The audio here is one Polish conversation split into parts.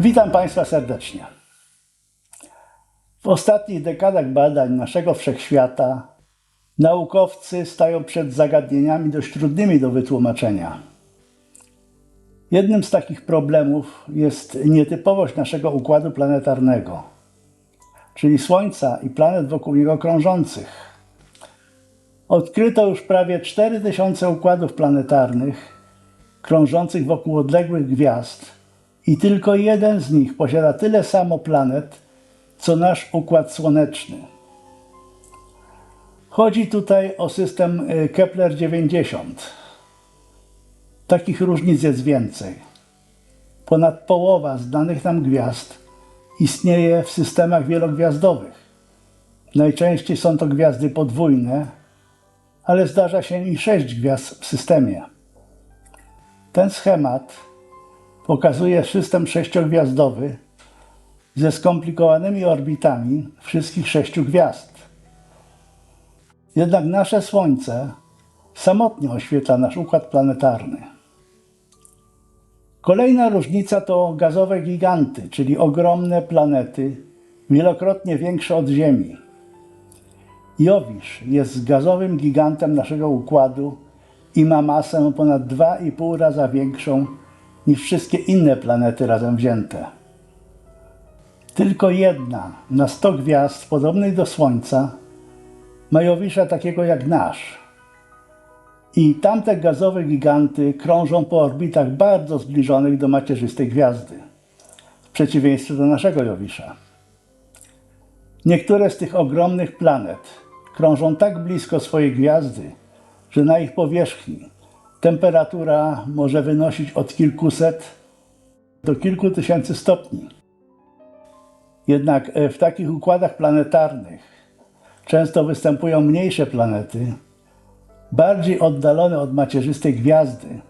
Witam Państwa serdecznie. W ostatnich dekadach badań naszego wszechświata naukowcy stają przed zagadnieniami dość trudnymi do wytłumaczenia. Jednym z takich problemów jest nietypowość naszego układu planetarnego, czyli Słońca i planet wokół niego krążących. Odkryto już prawie 4000 układów planetarnych krążących wokół odległych gwiazd i tylko jeden z nich posiada tyle samo planet, co nasz układ słoneczny. Chodzi tutaj o system y, Kepler-90. Takich różnic jest więcej. Ponad połowa znanych nam gwiazd istnieje w systemach wielogwiazdowych. Najczęściej są to gwiazdy podwójne, ale zdarza się i sześć gwiazd w systemie. Ten schemat pokazuje system sześciogwiazdowy ze skomplikowanymi orbitami wszystkich sześciu gwiazd. Jednak nasze Słońce samotnie oświetla nasz układ planetarny. Kolejna różnica to gazowe giganty, czyli ogromne planety, wielokrotnie większe od Ziemi. Jowisz jest gazowym gigantem naszego układu i ma masę ponad 2,5 raza większą niż wszystkie inne planety razem wzięte. Tylko jedna na 100 gwiazd podobnych do Słońca ma Jowisza takiego jak nasz. I tamte gazowe giganty krążą po orbitach bardzo zbliżonych do macierzystej gwiazdy, w przeciwieństwie do naszego Jowisza. Niektóre z tych ogromnych planet krążą tak blisko swojej gwiazdy, że na ich powierzchni temperatura może wynosić od kilkuset do kilku tysięcy stopni. Jednak e, w takich układach planetarnych często występują mniejsze planety, bardziej oddalone od macierzystej gwiazdy,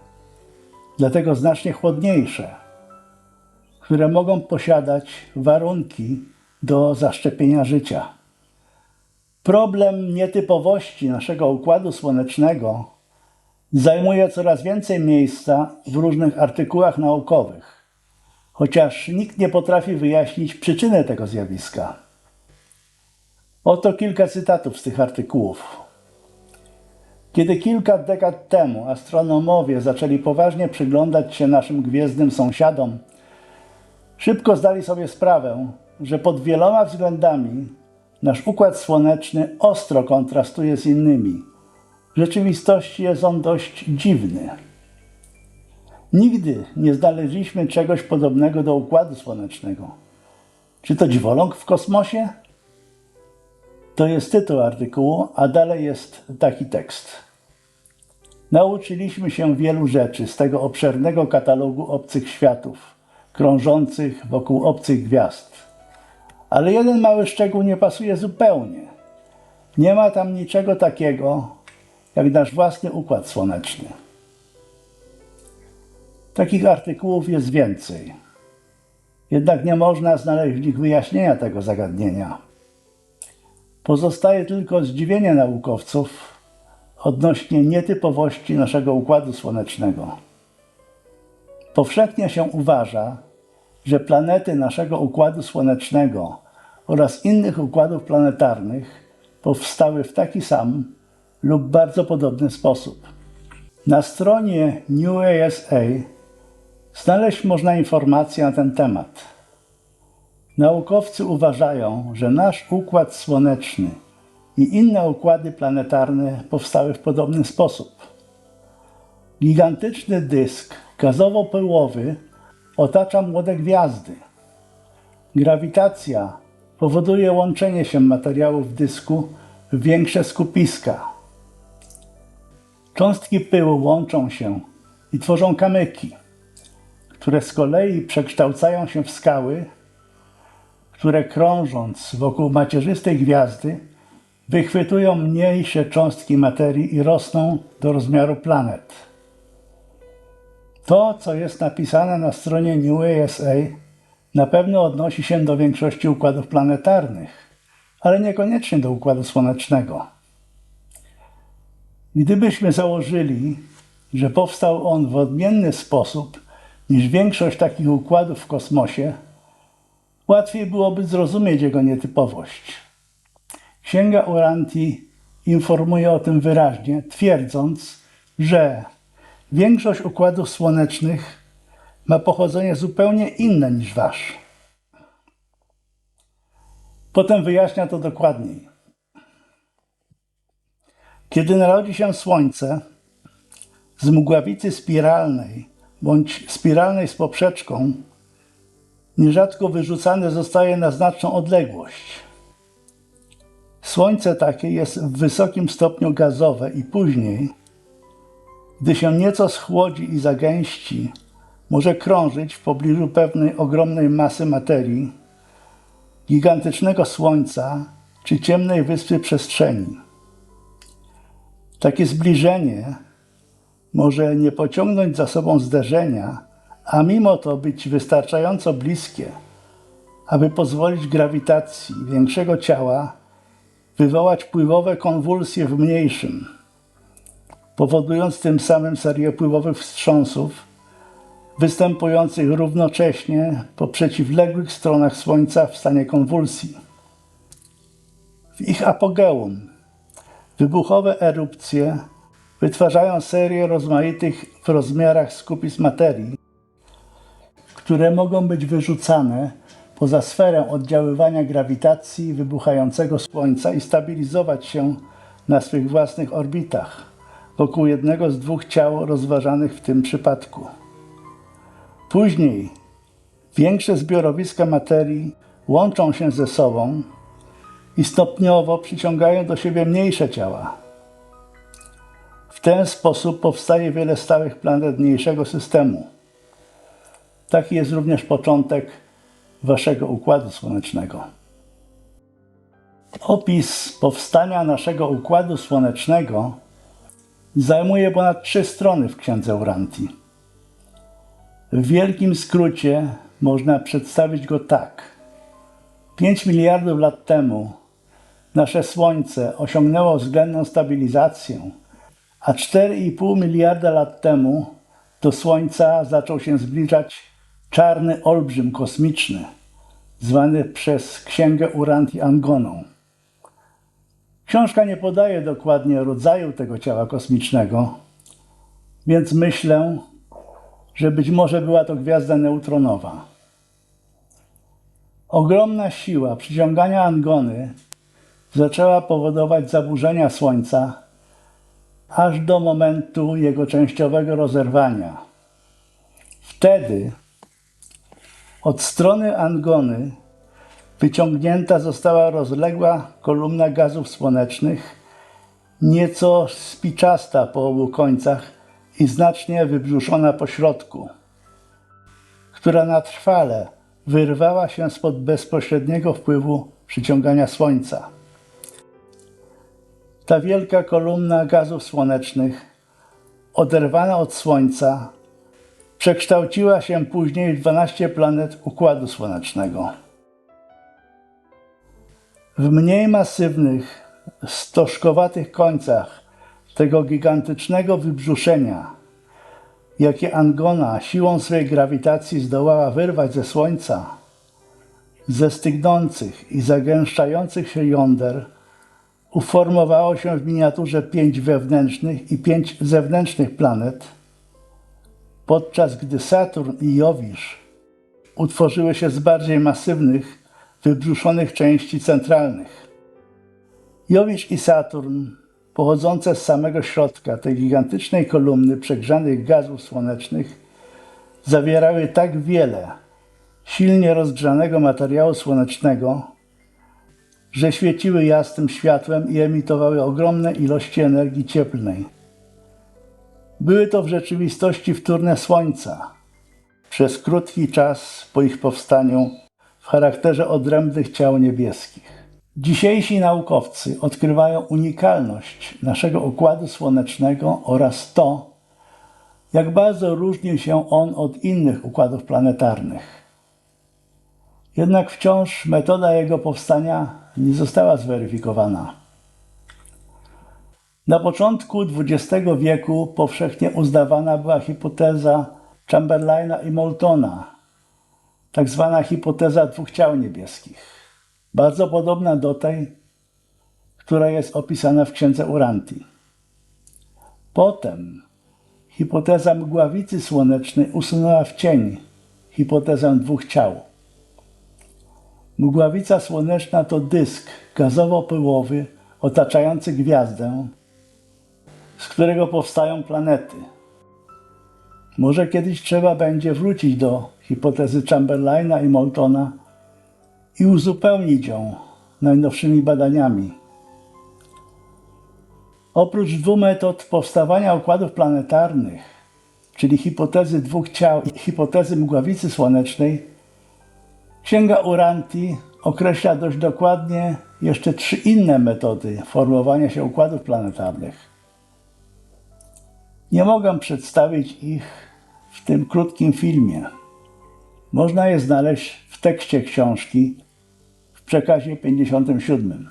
dlatego znacznie chłodniejsze, które mogą posiadać warunki do zaszczepienia życia. Problem nietypowości naszego układu słonecznego zajmuje coraz więcej miejsca w różnych artykułach naukowych, chociaż nikt nie potrafi wyjaśnić przyczyny tego zjawiska. Oto kilka cytatów z tych artykułów. Kiedy kilka dekad temu astronomowie zaczęli poważnie przyglądać się naszym gwiezdnym sąsiadom, szybko zdali sobie sprawę, że pod wieloma względami nasz układ słoneczny ostro kontrastuje z innymi. W rzeczywistości jest on dość dziwny. Nigdy nie znaleźliśmy czegoś podobnego do układu słonecznego. Czy to dziwoląg w kosmosie? To jest tytuł artykułu, a dalej jest taki tekst. Nauczyliśmy się wielu rzeczy z tego obszernego katalogu obcych światów, krążących wokół obcych gwiazd. Ale jeden mały szczegół nie pasuje zupełnie. Nie ma tam niczego takiego, jak nasz własny układ słoneczny. Takich artykułów jest więcej. Jednak nie można znaleźć w nich wyjaśnienia tego zagadnienia. Pozostaje tylko zdziwienie naukowców odnośnie nietypowości naszego układu słonecznego. Powszechnie się uważa, że planety naszego układu słonecznego oraz innych układów planetarnych powstały w taki sam lub bardzo podobny sposób. Na stronie New ASA znaleźć można informacje na ten temat. Naukowcy uważają, że nasz układ słoneczny i inne układy planetarne powstały w podobny sposób. Gigantyczny dysk gazowo-pyłowy otacza młode gwiazdy. Grawitacja powoduje łączenie się materiałów dysku w większe skupiska. Cząstki pyłu łączą się i tworzą kamyki, które z kolei przekształcają się w skały, które krążąc wokół macierzystej gwiazdy wychwytują mniejsze cząstki materii i rosną do rozmiaru planet. To, co jest napisane na stronie New ASA, na pewno odnosi się do większości układów planetarnych, ale niekoniecznie do układu słonecznego. Gdybyśmy założyli, że powstał on w odmienny sposób niż większość takich układów w kosmosie, łatwiej byłoby zrozumieć jego nietypowość. Księga Uranti informuje o tym wyraźnie, twierdząc, że większość układów słonecznych ma pochodzenie zupełnie inne niż wasz. Potem wyjaśnia to dokładniej. Kiedy narodzi się Słońce z mgławicy spiralnej bądź spiralnej z poprzeczką, nierzadko wyrzucane zostaje na znaczną odległość. Słońce takie jest w wysokim stopniu gazowe i później, gdy się nieco schłodzi i zagęści, może krążyć w pobliżu pewnej ogromnej masy materii, gigantycznego Słońca czy ciemnej wyspy przestrzeni. Takie zbliżenie może nie pociągnąć za sobą zderzenia, a mimo to być wystarczająco bliskie, aby pozwolić grawitacji większego ciała wywołać pływowe konwulsje w mniejszym, powodując tym samym serię pływowych wstrząsów występujących równocześnie po przeciwległych stronach Słońca w stanie konwulsji. W ich apogeum wybuchowe erupcje wytwarzają serię rozmaitych w rozmiarach skupisk materii, które mogą być wyrzucane poza sferę oddziaływania grawitacji wybuchającego Słońca i stabilizować się na swych własnych orbitach wokół jednego z dwóch ciał rozważanych w tym przypadku. Później większe zbiorowiska materii łączą się ze sobą i stopniowo przyciągają do siebie mniejsze ciała. W ten sposób powstaje wiele stałych planet mniejszego systemu. Taki jest również początek waszego układu słonecznego. Opis powstania naszego układu słonecznego zajmuje ponad trzy strony w księdze Uranti. W wielkim skrócie można przedstawić go tak. 5 miliardów lat temu nasze Słońce osiągnęło względną stabilizację, a 4,5 miliarda lat temu do Słońca zaczął się zbliżać czarny olbrzym kosmiczny, zwany przez księgę Uranti Angoną. Książka nie podaje dokładnie rodzaju tego ciała kosmicznego, więc myślę, że być może była to gwiazda neutronowa. Ogromna siła przyciągania Angony zaczęła powodować zaburzenia Słońca aż do momentu jego częściowego rozerwania. Wtedy od strony Angony wyciągnięta została rozległa kolumna gazów słonecznych, nieco spiczasta po obu końcach i znacznie wybrzuszona po środku, która na trwale wyrwała się spod bezpośredniego wpływu przyciągania Słońca. Ta wielka kolumna gazów słonecznych, oderwana od Słońca, przekształciła się później w 12 planet Układu Słonecznego. W mniej masywnych, stożkowatych końcach tego gigantycznego wybrzuszenia, jakie Angona siłą swej grawitacji zdołała wyrwać ze Słońca, ze stygnących i zagęszczających się jąder, uformowało się w miniaturze pięć wewnętrznych i pięć zewnętrznych planet, podczas gdy Saturn i Jowisz utworzyły się z bardziej masywnych, wybrzuszonych części centralnych. Jowisz i Saturn, pochodzące z samego środka tej gigantycznej kolumny przegrzanych gazów słonecznych, zawierały tak wiele silnie rozgrzanego materiału słonecznego, że świeciły jasnym światłem i emitowały ogromne ilości energii cieplnej. Były to w rzeczywistości wtórne Słońca. Przez krótki czas po ich powstaniu w charakterze odrębnych ciał niebieskich. Dzisiejsi naukowcy odkrywają unikalność naszego układu słonecznego oraz to, jak bardzo różnił się on od innych układów planetarnych. Jednak wciąż metoda jego powstania nie została zweryfikowana. Na początku XX wieku powszechnie uznawana była hipoteza Chamberlaina i Moultona, tak zwana hipoteza dwóch ciał niebieskich, bardzo podobna do tej, która jest opisana w księdze Uranti. Potem hipoteza mgławicy słonecznej usunęła w cień hipotezę dwóch ciał. Mgławica słoneczna to dysk gazowo-pyłowy otaczający gwiazdę, z którego powstają planety. Może kiedyś trzeba będzie wrócić do hipotezy Chamberlaina i Moultona i uzupełnić ją najnowszymi badaniami. Oprócz dwóch metod powstawania układów planetarnych, czyli hipotezy dwóch ciał i hipotezy mgławicy słonecznej, Księga Uranti określa dość dokładnie jeszcze trzy inne metody formowania się układów planetarnych. Nie mogę przedstawić ich w tym krótkim filmie. Można je znaleźć w tekście książki w przekazie 57.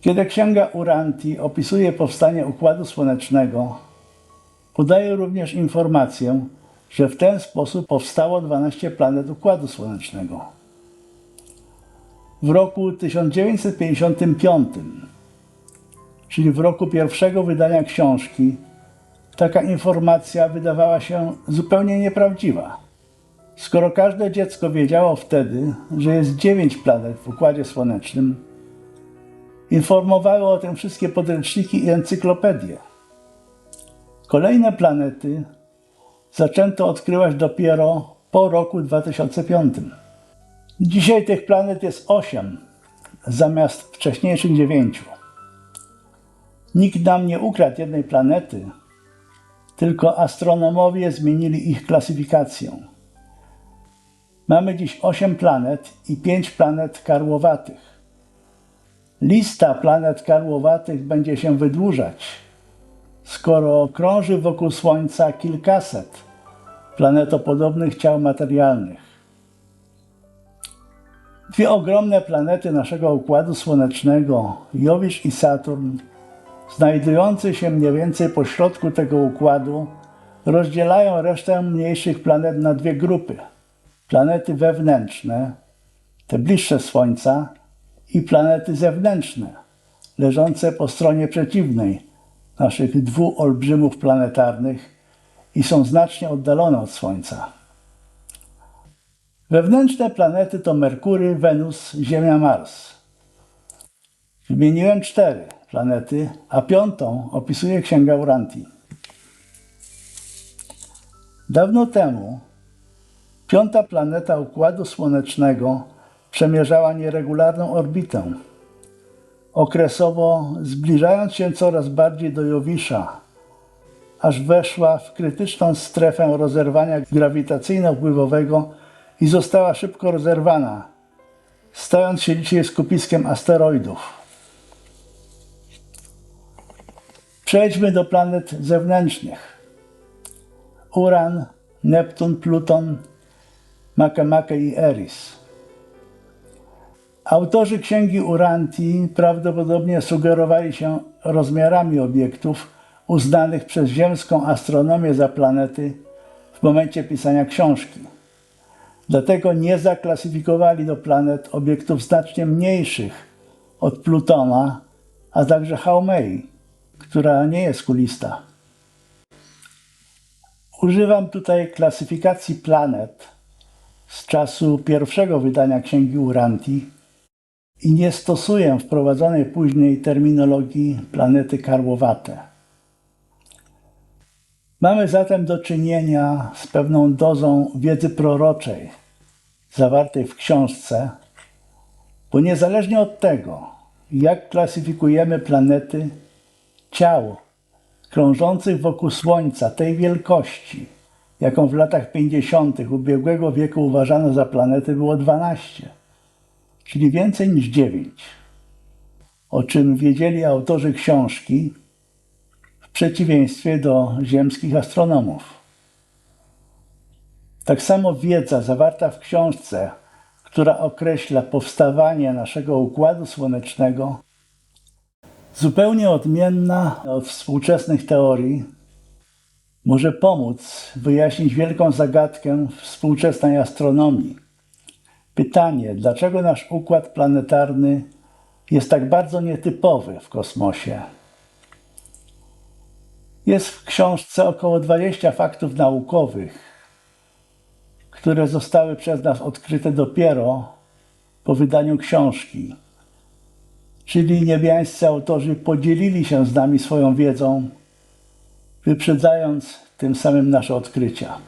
Kiedy Księga Uranti opisuje powstanie Układu Słonecznego, podaje również informację, że w ten sposób powstało 12 planet Układu Słonecznego. W roku 1955, czyli w roku pierwszego wydania książki, taka informacja wydawała się zupełnie nieprawdziwa. Skoro każde dziecko wiedziało wtedy, że jest 9 planet w Układzie Słonecznym, informowały o tym wszystkie podręczniki i encyklopedie. Kolejne planety zaczęto odkrywać dopiero po roku 2005. Dzisiaj tych planet jest 8 zamiast wcześniejszych 9. Nikt nam nie ukradł jednej planety, tylko astronomowie zmienili ich klasyfikację. Mamy dziś 8 planet i 5 planet karłowatych. Lista planet karłowatych będzie się wydłużać, skoro krąży wokół Słońca kilkaset planetopodobnych ciał materialnych. Dwie ogromne planety naszego Układu Słonecznego, Jowisz i Saturn, znajdujące się mniej więcej po środku tego układu, rozdzielają resztę mniejszych planet na dwie grupy. Planety wewnętrzne, te bliższe Słońca, i planety zewnętrzne, leżące po stronie przeciwnej naszych dwóch olbrzymów planetarnych i są znacznie oddalone od Słońca. Wewnętrzne planety to Merkury, Wenus, Ziemia, Mars. Wymieniłem cztery planety, a piątą opisuje Księga Uranti. Dawno temu piąta planeta Układu Słonecznego przemierzała nieregularną orbitę, okresowo zbliżając się coraz bardziej do Jowisza, aż weszła w krytyczną strefę rozerwania grawitacyjno-wpływowego i została szybko rozerwana, stając się dzisiaj skupiskiem asteroidów. Przejdźmy do planet zewnętrznych. Uran, Neptun, Pluton, Makemake i Eris. Autorzy księgi Uranti prawdopodobnie sugerowali się rozmiarami obiektów uznanych przez ziemską astronomię za planety w momencie pisania książki. Dlatego nie zaklasyfikowali do planet obiektów znacznie mniejszych od Plutona, a także Haumei, która nie jest kulista. Używam tutaj klasyfikacji planet z czasu pierwszego wydania księgi Uranti i nie stosuję wprowadzonej później terminologii planety karłowate. Mamy zatem do czynienia z pewną dozą wiedzy proroczej zawartej w książce, bo niezależnie od tego, jak klasyfikujemy planety, ciał krążących wokół Słońca tej wielkości, jaką w latach 50. ubiegłego wieku uważano za planety, było 12 czyli więcej niż dziewięć, o czym wiedzieli autorzy książki przeciwieństwie do ziemskich astronomów. Tak samo wiedza zawarta w książce, która określa powstawanie naszego układu słonecznego, zupełnie odmienna od współczesnych teorii, może pomóc wyjaśnić wielką zagadkę współczesnej astronomii. Pytanie, dlaczego nasz układ planetarny jest tak bardzo nietypowy w kosmosie? Jest w książce około 20 faktów naukowych, które zostały przez nas odkryte dopiero po wydaniu książki. Czyli niebiańscy autorzy podzielili się z nami swoją wiedzą, wyprzedzając tym samym nasze odkrycia.